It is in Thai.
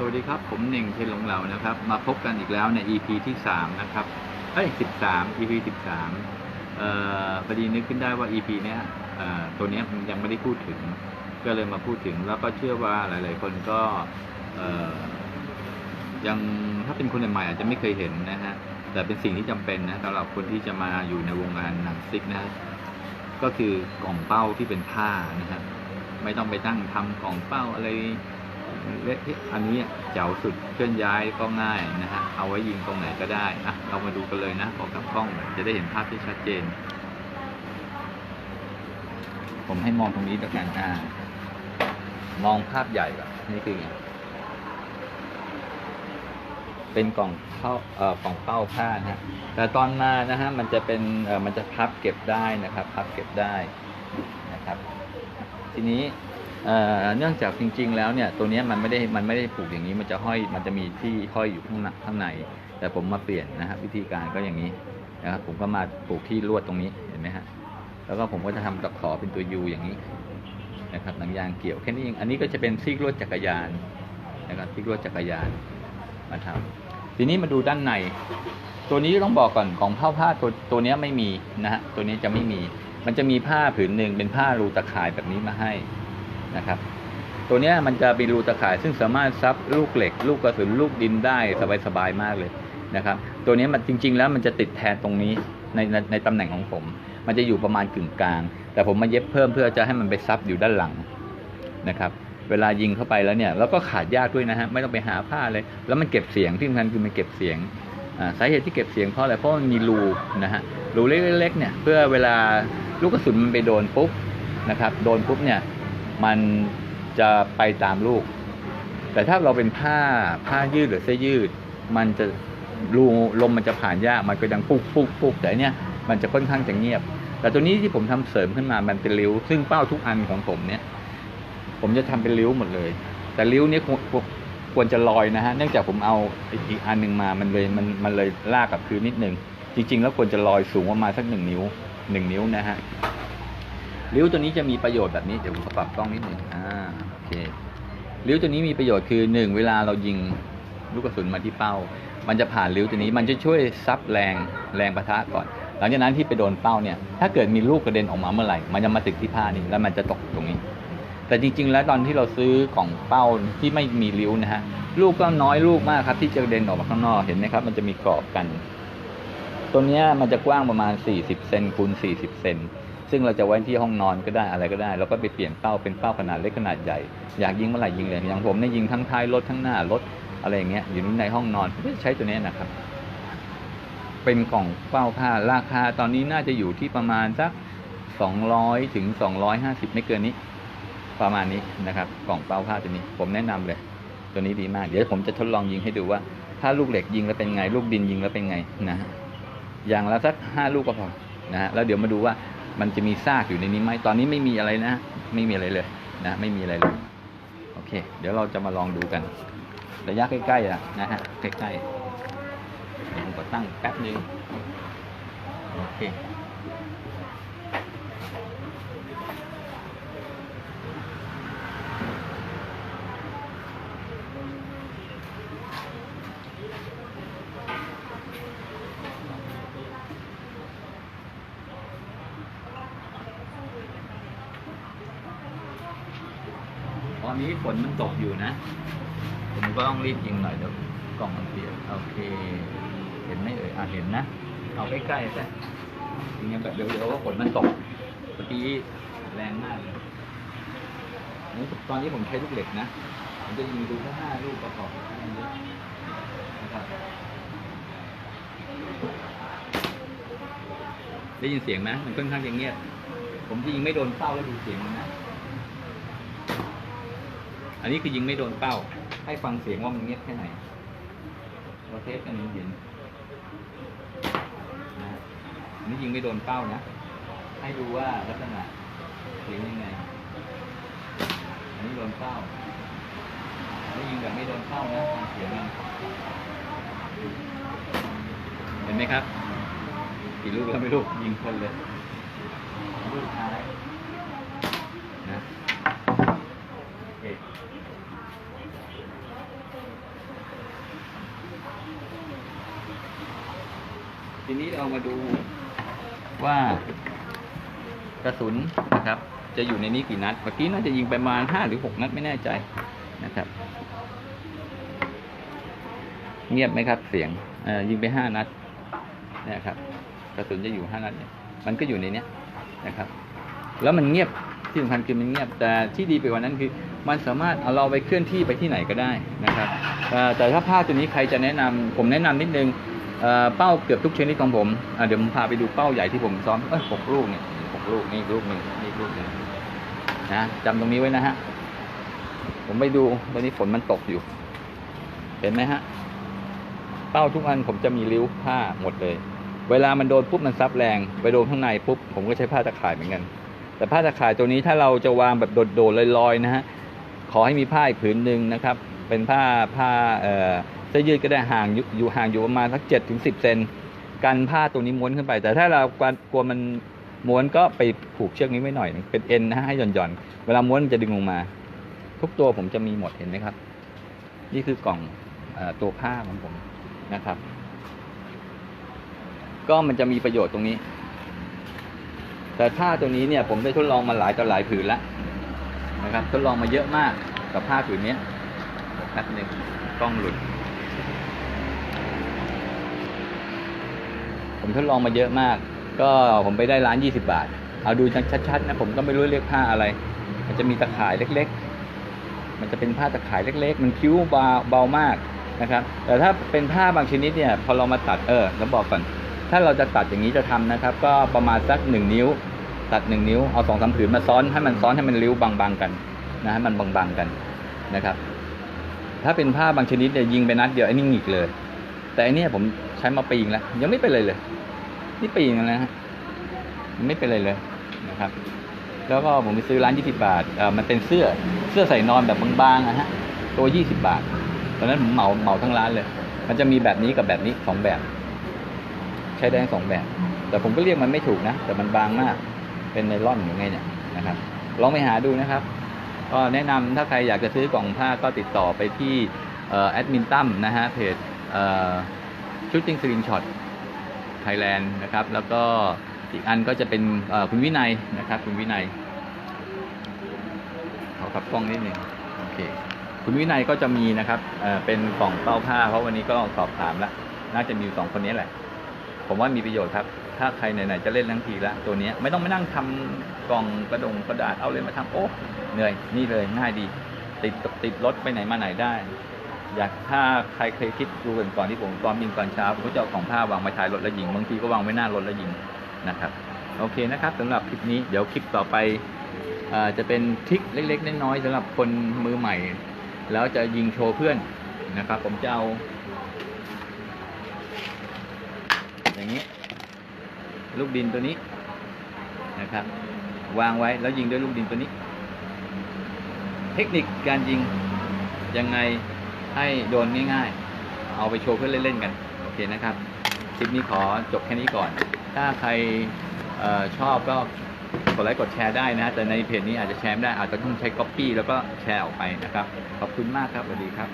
สวัสดีครับ ผมเน่งเทนหลงเหล่านะครับ มาพบกันอีกแล้วใน EP ที่ 3 นะครับเอ้ย13 EP 13เอ่อพอดีนึกขึ้นได้ว่า EP เนี้ยเอ่อตัวเนี้ยยังไม่ได้พูดถึง ก็เลยมาพูดถึงแล้วก็เชื่อว่าหลาย ๆ คนก็เอ่อยังถ้าเป็นคนใหม่อาจจะไม่เคยเห็นนะฮะแต่เป็นสิ่งที่จำเป็นนะสำหรับคนที่จะมาอยู่ในวงการหนังซิกนะฮะก็คือกล่องเป้าที่เป็นผ้านะฮะไม่ต้องไปตั้งทำกล่องเป้าอะไร เละที่อันนี้เจ๋วสุดเคลื่อนย้ายก็ง่ายนะฮะเอาไว้ยิงตรงไหนก็ได้อะเรามาดูกันเลยนะออกกับกล้องจะได้เห็นภาพที่ชัดเจน ผมให้มองตรงนี้แล้วกันอ่ามองภาพใหญ่ก่อนนี่คือไงเป็นกล่องเข้าเอ่อกล่องเป้าผ้านะฮะแต่ตอนมานะฮะมันจะเป็นเอ่อมันจะพับเก็บได้นะครับ พับเก็บได้นะครับ ทีนี้ เนื่องจากจริง ๆ แล้วเนี่ยตัวนี้มันไม่ได้มันไม่ได้ผูกอย่างนี้มันจะห้อยมันจะมีที่ห้อยอยู่ข้างในข้างใน แต่ผมมาเปลี่ยนนะครับวิธีการก็อย่างนี้นะครับผมก็มาผูกที่ลวดตรงนี้เห็นไหมฮะแล้วก็ผมก็จะทำตะขอเป็นตัวยูอย่างนี้นะครับหนังยางเกี่ยวแค่นี้เองอันนี้ก็จะเป็นซีกลวดจักรยานนะครับซีกลวดจักรยานมาทำทีนี้มาดูด้านใน ตัวนี้ต้องบอกก่อนของผ้าผ้าตัวตัวนี้ไม่มีนะฮะตัวนี้จะไม่มี มันจะมีผ้าผืนหนึ่งเป็นผ้ารูตะข่ายแบบนี้มาให้ นะครับ ตัวนี้มันจะเป็นรูตะข่ายซึ่งสามารถซับลูกเหล็ก ลูกกระสุนลูกดินได้สบายๆมากเลยนะครับ ตัวนี้มันจริง ๆ แล้วมันจะติดแทนตรงนี้ในในในตำแหน่งของผม มันจะอยู่ประมาณกึ่งกลาง แต่ผมมาเย็บเพิ่มเพื่อจะให้มันไปซับอยู่ด้านหลังนะครับ เวลายิงเข้าไปแล้วเนี่ยแล้วก็ขาดยากด้วยนะฮะไม่ต้องไปหาผ้าเลย แล้วมันเก็บเสียงที่สำคัญคือมันเก็บเสียงสาเหตุที่เก็บเสียงเพราะอะไรเพราะมันมีรูนะฮะรูเล็กๆเนี่ยเพื่อเวลาลูกกระสุนมันไปโดนปุ๊บนะครับโดนปุ๊บเนี่ย มันจะไปตามลูก แต่ถ้าเราเป็นผ้าผ้ายืดหรือเสื้อยืด มันจะรูลมมันจะผ่านยากมันก็ยังปุ๊กปุ๊กปุ๊กแต่เนี้ยมันจะค่อนข้างจะเงียบ แต่ตัวนี้ที่ผมทำเสริมขึ้นมามันเป็นริ้ว ซึ่งเป้าทุกอันของผมเนี่ยผมจะทำเป็นริ้วหมดเลย แต่ริ้วเนี้ควรควรควรจะลอยนะฮะเนื่องจากผมเอาอีกอันหนึ่งมามันเลยมันมันเลยลากกับพื้นนิดนึงจริง ๆ แล้วควรจะลอยสูงประมาณสักหนึ่งนิ้วหนึ่งนิ้วนะฮะ ริ้วตัวนี้จะมีประโยชน์แบบนี้เดี๋ยวผมปรับกล้องนิดหนึ่งอ่าโอเคริ้วตัวนี้มีประโยชน์คือหนึ่งเวลาเรายิงลูกกระสุนมาที่เป้า มันจะผ่านริ้วตัวนี้มันจะช่วยซับแรงแรงประทะก่อน หลังจากนั้นที่ไปโดนเป้าเนี่ย ถ้าเกิดมีลูกกระเด็นออกมาเมื่อไหร่ มันจะมาติดที่ผ้านี่แล้วมันจะตกตรงนี้ แต่จริง ๆ แล้วตอนที่เราซื้อกล่องเป้าที่ไม่มีริ้วนะฮะลูกก็น้อยลูกมากครับที่จะกระเด็นออกมาข้างนอกเห็นไหมครับ มันจะมีกรอบกัน ตัวนี้มันจะกว้างประมาณ 40เซนคูณ40เซน ซึ่งเราจะไว้ที่ห้องนอนก็ได้อะไรก็ได้แล้วก็ไปเปลี่ยนเป้าเป็นเป้าขนาดเล็กขนาดใหญ่อยากยิงเมื่อไหร่ยิงเลยอย่างผมเนี่ยยิงทั้งท้ายรถทั้งหน้ารถอะไรอย่างเงี้ยอยู่ในห้องนอนใช้ตัวนี้นะครับ เป็นกล่องเป้าผ้าราคาตอนนี้น่าจะอยู่ที่ประมาณสัก200ถึง250 ไม่เกินนี้ ประมาณนี้นะครับ กล่องเป้าผ้าตัวนี้ ผมแนะนำเลย ตัวนี้ดีมาก เดี๋ยวผมจะทดลองยิงให้ดูว่า ถ้าลูกเหล็กยิงแล้วเป็นไง ลูกดินยิงแล้วเป็นไงนะฮะอย่างละสักห้าลูกก็พอนะฮะแล้วเดี๋ยวมาดูว่า มันจะมีซากอยู่ในนี้ไหมตอนนี้ไม่มีอะไรนะ ไม่มีอะไรเลยนะ ไม่มีอะไรเลย โอเค เดี๋ยวเราจะมาลองดูกัน ระยะใกล้ๆอะนะฮะ ใกล้ๆเดี๋ยวผมก็ตั้งแป๊บนึง โอเค อนนี้ฝนมันตกอยู่นะ ผมก็ต้องรีบยิงหน่อยเดี๋ยวกล่องมันเปียกโอเค เห็นไหมเอ่ยอะเห็นนะ เอาใกล้ๆแต่อย่างเงี้แบบเดี๋ยวๆว่าฝนมันตกเมื่อกี้แรงมากเลยนี่ตอนนี้ผมใช้ลูกเหล็กนะ ผมจะยิงดูแค่ห้าลูกประกอบนะครับได้ยินเสียงไหมมันค่อนข้างจะเงียบ ผมยิงไม่โดนเป้าแล้วดูเสียงมันนะ อันนี้คือยิงไม่โดนเป้า ให้ฟังเสียงว่ามันเงียบแค่ไหนเราเทสกันเห็นอันนี้ยิงไม่โดนเป้านะ ให้ดูว่าลักษณะเสียงยังไง อันนี้โดนเป้าอันนี้ยิงแบบไม่โดนเป้านะฟังเสียงมันเห็นไหมครับกี่ลูกแล้วไม่รู้ยิงคนเลยลูกท้าย ทีนี้เรามาดูว่ากระสุนนะครับ จะอยู่ในนี้กี่นัด เมื่อกี้น่าจะยิงไปประมาณห้าหรือหกนัดไม่แน่ใจนะครับ เงียบไหมครับเสียงยิงไปห้านัดนะครับ กระสุนจะอยู่ห้านัดเนี่ยมันก็อยู่ในเนี้ยนะครับ แล้วมันเงียบที่สำคัญคือมันเงียบแต่ที่ดีไปกว่านั้นคือ มันสามารถเอาเราไปเคลื่อนที่ไปที่ไหนก็ได้นะครับแต่ถ้าผ้าตัวนี้ใครจะแนะนำผมแนะนำนิดนึงเเป้าเกือบทุกชนิดของผมเดี๋ยวผมพาไปดูเป้าใหญ่ที่ผมซ้อมเอ้ยหกลูกเนี่ยหกลูกนี่ลูกหนึ่งนี่ลูกหนึ่งนะจำตรงนี้ไว้นะฮะผมไปดูตอนนี้ฝนมันตกอยู่ เห็นไหมฮะเป้าทุกอันผมจะมีริ้วผ้าหมดเลย เวลามันโดนปุ๊บมันซับแรง ไปโดนข้างในปุ๊บผมก็ใช้ผ้าตะข่ายเหมือนกัน แต่ผ้าตะข่ายตัวนี้ถ้าเราจะวางแบบโดดๆลอยๆนะฮะ ขอให้มีผ้าอีกผืนหนึ่งนะครับ เป็นผ้าผ้าเอ่อเสื้อยืดก็ได้ห่างอยู่ห่างอยู่ประมาณสักเจ็ดถึงสิบเซนกันผ้าตัวนี้ม้วนขึ้นไป แต่ถ้าเรากลัวมันม้วนก็ไปผูกเชือกนี้ไว้หน่อย เป็นเอ็นนะให้หย่อนๆ เวลาม้วนมันจะดึงลงมา ทุกตัวผมจะมีหมดเห็นไหมครับ นี่คือกล่องอตัวผ้าของผมนะครับ ก็มันจะมีประโยชน์ตรงนี้ แต่ผ้าตัวนี้เนี่ยผมได้ทดลองมาหลายต่อหลายผืนแล้ว นะครับทดลองมาเยอะมากกับผ้าผืนนี้แป๊บหนึ่งกล้องหลุด ผมทดลองมาเยอะมาก ก็ผมไปได้ร้านยี่สิบาท เอาดูชัดๆนะผมก็ไม่รู้เรียกผ้าอะไร มันจะมีตะข่ายเล็ก ๆ มันจะเป็นผ้าตะข่ายเล็ก ๆ มันคิ้วเบาเบามากนะครับ แต่ถ้าเป็นผ้าบางชนิดเนี่ย พอเรามาตัดเออแล้วบอกก่อน ถ้าเราจะตัดอย่างนี้จะทำนะครับ ก็ประมาณสักหนึ่งนิ้ว ตัดหนึ่งนิ้วเอาสองสามผืนมาซ้อนให้มันซ้อนให้มันริ้วบางๆกันนะให้มันบางๆกันนะครับ ถ้าเป็นผ้าบางชนิดเนี่ยยิงไปนัดเดียวไอ้นี่หงิกเลย แต่อันนี้ผมใช้มาปีงแล้ว ยังไม่เป็นเลยเลย นี่ปีงนะฮะไม่เป็นเลยเลยนะครับ แล้วก็ผมไปซื้อร้าน20บาทเอ่อมันเป็นเสื้อเสื้อใส่นอนแบบบางๆนะฮะตัว20บาทตอนนั้นผมเหมาเหมาทั้งร้านเลย มันจะมีแบบนี้กับแบบนี้สองแบบ ใช้ได้ทั้งสองแบบ แต่ผมก็เรียกมันไม่ถูกนะ แต่มันบางมาก เป็นไนล่อนหรือไงเนี่ยนะครับ ลองไปหาดูนะครับ ก็แนะนำถ้าใครอยากจะซื้อกล่องผ้าก็ติดต่อไปที่แอดมินตั้มนะฮะเพจชุดติ้งสลิงช็อตไทยแลนด์นะครับ แล้วก็อีกอันก็จะเป็นคุณวินัยนะครับ คุณวินัยขอขับกล้องนิดหนึ่งโอเค คุณวินัยก็จะมีนะครับเเป็นกล่องเป้าผ้าเพราะวันนี้ก็ลองสอบถามแล้ว น่าจะมีสองคนนี้แหละ ผมว่ามีประโยชน์ครับ ถ้าใครไหนๆจะเล่นทั้งทีละตัวนี้ไม่ต้องมานั่งทำกล่องกระดงกระดาษเอาเลยมาทำโอ้เหนื่อยนี่เลยง่ายดี ติดติดรถไปไหนมาไหนได้ อยากถ้าใครเคยคิดดูกันก่อนที่ผมตอนบินตอนเช้าผมก็จะเอาของผ้าวางไว้ท้ายรถแล้วยิงบางทีก็วางไว้หน้ารถแล้วยิงนะครับ โอเคนะครับสำหรับคลิปนี้เดี๋ยวคลิปต่อไปอจะเป็นทริคเล็ก ๆ น้อยๆสำหรับคนมือใหม่ แล้วจะยิงโชว์เพื่อนนะครับ ผมจะเอาอย่างนี้ ลูกดินตัวนี้นะครับ วางไว้แล้วยิงด้วยลูกดินตัวนี้ เทคนิคการยิงยังไงให้โดนง่ายๆ เอาไปโชว์เพื่อนเล่นๆกัน โอเคนะครับ คลิปนี้ขอจบแค่นี้ก่อน ถ้าใครออชอบก็กดไลค์กดแชร์ได้นะ แต่ในเพจนี้อาจจะแชร์ไม่ได้อาจจะต้องใช้ Copy แล้วก็แชร์ออกไปนะครับ ขอบคุณมากครับสวัสดีครับ